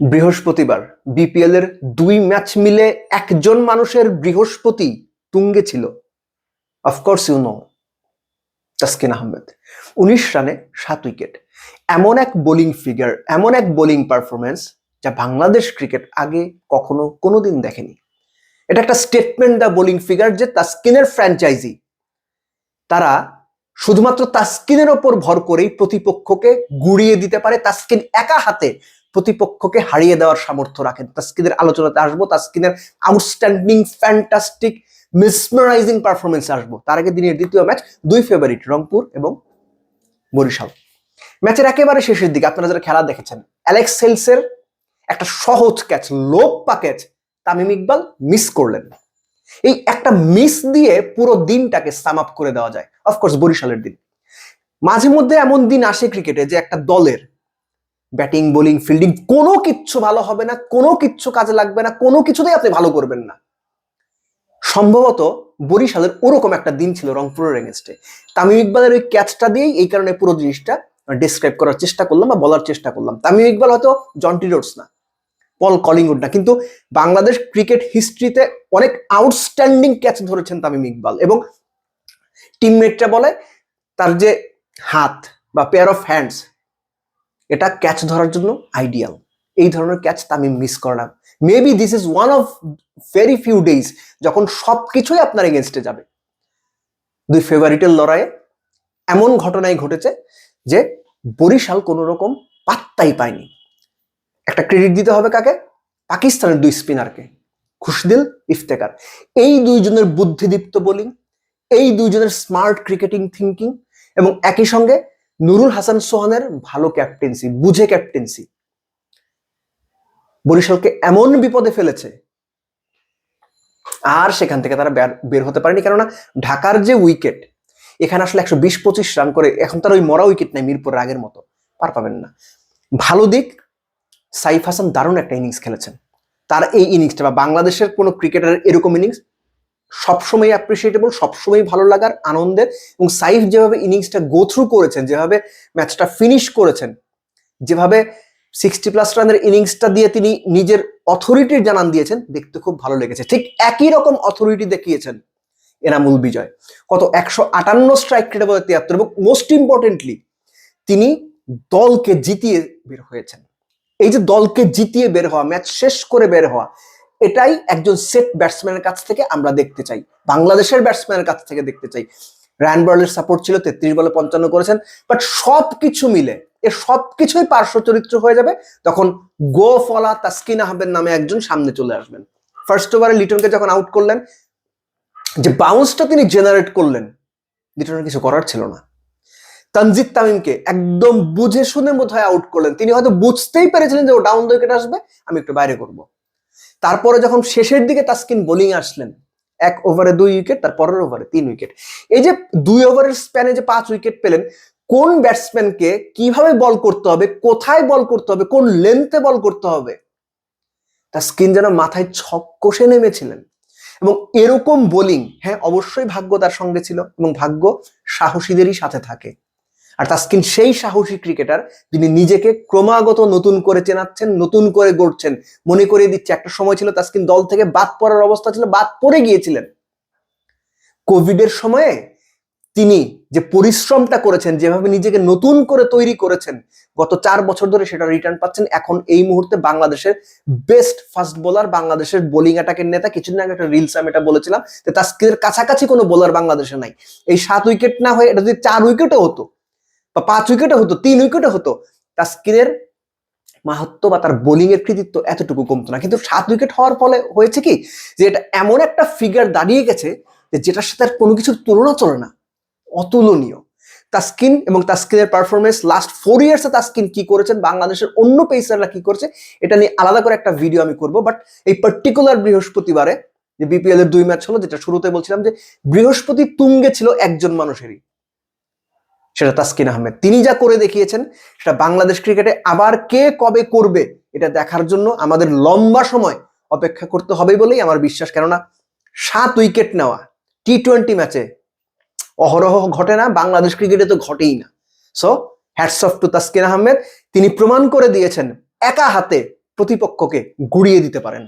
বৃহস্পতিবার বিপিএল এর দুই ম্যাচ মিলে একজন মানুষের বৃহস্পতি তুঙ্গে ছিল। Of course you know Taskin Ahmed. উনিশ রানে সাত উইকেট। এমন এক বোলিং ফিগার এমন এক বোলিং পারফরমেন্স যা বাংলাদেশ ক্রিকেট আগে কখনো কোনোদিন দেখেনি। এটা একটা স্টেটমেন্ট দ্য বোলিং ফিগার যে তাসকিনের ফ্র্যাঞ্চাইজি তারা শুধুমাত্র তাসকিনের ওপর ভর করেই প্রতিপক্ষকে গুড়িয়ে দিতে পারে তাসকিন একা হাতে প্রতিপক্ষকে হারিয়ে দেওয়ার সামর্থ্য রাখেন। তাসকিনের আলোচনাতে আসব, তাসকিনের আউটস্ট্যান্ডিং ফ্যান্টাস্টিক মিসমারাইজিং পারফরমেন্স আসব। তার আগে দিনের দ্বিতীয় ম্যাচ দুই ফেভারিট রংপুর এবং বরিশাল। ম্যাচের একেবারে শেষের দিকে আপনারা যারা খেলা দেখেছেন অ্যালেক্স সেলসের একটা সহজ ক্যাচ লোপ পা ক্যাচ তামিম ইকবাল মিস করলেন এই একটা মিস দিয়ে পুরো দিনটাকে সাম আপ করে দেওয়া যায় অফকোর্স বরিশালের দিন। মাঝে মধ্যে এমন দিন আসে ক্রিকেটে যে একটা দলের ব্যাটিং, বোলিং, ফিল্ডিং কোনো কিচ্ছু ভালো হবে না, কোনো কিচ্ছু কাজে লাগবে না, কোনো কিছুতেই আপনি ভালো করবেন না। সম্ভবত বরিশালের ওরকম একটা দিন ছিল রংপুরের এগেনস্টে। তামিম ইকবালের ওই ক্যাচটা দিয়েই এই কারণে পুরো জিনিসটা ডিসক্রাইব করার চেষ্টা করলাম বা বলার চেষ্টা করলাম। তামিম ইকবাল হয়তো জন্টি রোডস না পল কলিংউড না, কিন্তু বাংলাদেশ ক্রিকেট হিস্ট্রিতে অনেক আউটস্ট্যান্ডিং ক্যাচ ধরেছেন তামিম ইকবাল এবং টিমমেটরা বলে তার যে হাত বা পেয়ার অফ হ্যান্ডস এটা ক্যাচ ধরার জন্য আইডিয়াল এই ধরনের ক্যাচ তামিম মিস করে না। Maybe this is one of very few days যখন সব কিছুই আপনার এগেনস্টে যাবে। দুই ফেভারিটের লড়াইয়ে এমন ঘটনাই ঘটেছে যে বরিশাল কোনো রকম পাত্তাই পায়নি। একটা ক্রেডিট দিতে হবে কাকে? পাকিস্তানের দুই স্পিনারকে খুশদিল ইফতেকার এই দুইজনের বুদ্ধিদীপ্ত বোলিং এই দুইজনের স্মার্ট ক্রিকেটিং থিঙ্কিং এবং একই সঙ্গে নুরুল হাসান সোহানের ভালো ক্যাপ্টেন্সি বুঝে ক্যাপ্টেন্সি বরিশালকে এমন বিপদে ফেলেছে, আর সেখান থেকে তারা বের- হতে পারেনি। কেননা ঢাকার যে উইকেট এখানে আসলে একশো বিশ পঁচিশ রান করে এখন তার ওই মরা উইকেট নাই মিরপুরের আগের মতো, পার পাবেন না। ভালো দিক, সাইফ হাসান দারুণ একটা ইনিংস খেলেছেন। তার এই ইনিংসটা বা বাংলাদেশের কোনো ক্রিকেটারের এরকম ইনিংস সবসময় অ্যাপ্রিসিয়েটেবল সবসময় ভালো লাগার আনন্দের এবং সাইফ যেভাবে ইনিংসটা গো থ্রু করেছেন, যেভাবে ম্যাচটা ফিনিশ করেছেন, যেভাবে সিক্সটি প্লাস রানের ইনিংসটা দিয়ে তিনি নিজের অথরিটির জানান দিয়েছেন, দেখতে খুব ভালো লেগেছে। ঠিক একই রকম অথরিটি দেখিয়েছেন এনামুল বিজয়। কত একশো আটান্ন স্ট্রাইক রেটে তিয়াত্তর এবং মোস্ট ইম্পর্টেন্টলি তিনি দলকে জিতিয়ে বের হয়েছেন। এই যে দলকে জিতিয়ে বের হওয়া ম্যাচ শেষ করে বের হওয়া এটাই একজন সেট ব্যাটসম্যানের কাছ থেকে আমরা দেখতে চাই। বাংলাদেশের ব্যাটসম্যানের কাছ থেকে দেখতে চাই। র্যান বার্লের সাপোর্ট ছিল, তেত্রিশ বলে পঞ্চান্ন করেছেন। বাট সব কিছু মিলে, এ সব কিছুই পার্শ্ব চরিত্র হয়ে যাবে তখন গো ফলা তাসকিন আহমেদ নামে একজন সামনে চলে আসবেন। ফার্স্ট ওভারে লিটনকে যখন আউট করলেন, যে বাউন্সটা তিনি জেনারেট করলেন লিটনের কিছু করার ছিল না। তানজিদ তামিমকে একদম বুঝে শুনে বোধহয় আউট করলেন। তিনি হয়তো বুঝতেই পেরেছিলেন যে ও ডাউন উইকেট আসবে, আমি একটু বাইরে করব। তারপরে যখন শেষের দিকে তাসকিন বোলিং আসলেন, এক ওভারে দুই উইকেট, তার পরের ওভারে তিন উইকেট। এই যে দুই ওভারের স্প্যানে যে পাঁচ উইকেট পেলেন, কোন ব্যাটসম্যানকে কীভাবে বল করতে হবে, কোথায় বল করতে হবে, কোন লেন্থে বল করতে হবে? তাসকিন যেন মাথায় ছক কষে নেমেছিলেন। এবং এরকম বোলিং হ্যাঁ অবশ্যই ভাগ্য তার সঙ্গে ছিল এবং ভাগ্য সাহসীদেরই সাথে থাকে। আর তাসকিন সেই সাহসী ক্রিকেটার যিনি নিজেকে ক্রমাগত নতুন করে চেনাচ্ছেন, নতুন করে গড়ছেন। মনে করিয়ে দিচ্ছে, একটা সময় ছিল তাসকিন দল থেকে বাদ পড়ার অবস্থা ছিল, বাদ পড়ে গিয়েছিলেন। কোভিডের সময়ে তিনি যে পরিশ্রমটা করেছেন, যেভাবে নিজেকে নতুন করে তৈরি করেছেন, গত চার বছর ধরে সেটা রিটার্ন পাচ্ছেন। এখন এই মুহূর্তে বাংলাদেশের বেস্ট ফাস্ট বোলার বাংলাদেশের বোলিং অ্যাটাকের নেতা, কিছুদিন আগে একটা রিলস আমি এটা বলেছিলাম যে তাস্কিনের কাছাকাছি কোনো বোলার বাংলাদেশে নাই। এই সাত উইকেট না হয়ে, এটা যদি চার উইকেটও হতো বা পাঁচ উইকেটও হতো, তিন উইকেটও হতো তাস্কিনের মাহাত্ম বা তার বোলিং এর কৃতিত্ব এতটুকু কমতো না। কিন্তু সাত উইকেট হওয়ার ফলে হয়েছে কি যে এটা এমন একটা ফিগার দাঁড়িয়ে গেছে যে যেটার সাথে আর কোনো কিছুর তুলনা চলে না। অতুলনীয়। তাস্কিন এবং তাস্কিনের পারফরমেন্স লাস্ট ফোর ইয়ার্সে তাস্কিন কি করেছেন, বাংলাদেশের অন্য পেসাররা কি করছে, এটা নিয়ে আলাদা করে একটা ভিডিও আমি করব। বাট এই পার্টিকুলার বৃহস্পতিবারে যে বিপিএল এর দুই ম্যাচ হলো, যেটা শুরুতে বলছিলাম যে বৃহস্পতি তুঙ্গে ছিল একজন মানুষেরই। সেটা তাসকিন আহমেদ। তিনি যা করে দেখিয়েছেন, সেটা বাংলাদেশ ক্রিকেটে আবার কে কবে করবে, এটা দেখার জন্য আমাদের লম্বা সময় অপেক্ষা করতে হবে বলেই আমার বিশ্বাস। কেননা সাত উইকেট নেওয়া টি টোয়েন্টি ম্যাচে অহরহ ঘটে না, বাংলাদেশ ক্রিকেটে তো ঘটেই না। So hats off to Taskin Ahmed. তিনি প্রমাণ করে দিয়েছেন, একা হাতে প্রতিপক্ষকে গুড়িয়ে দিতে পারেন।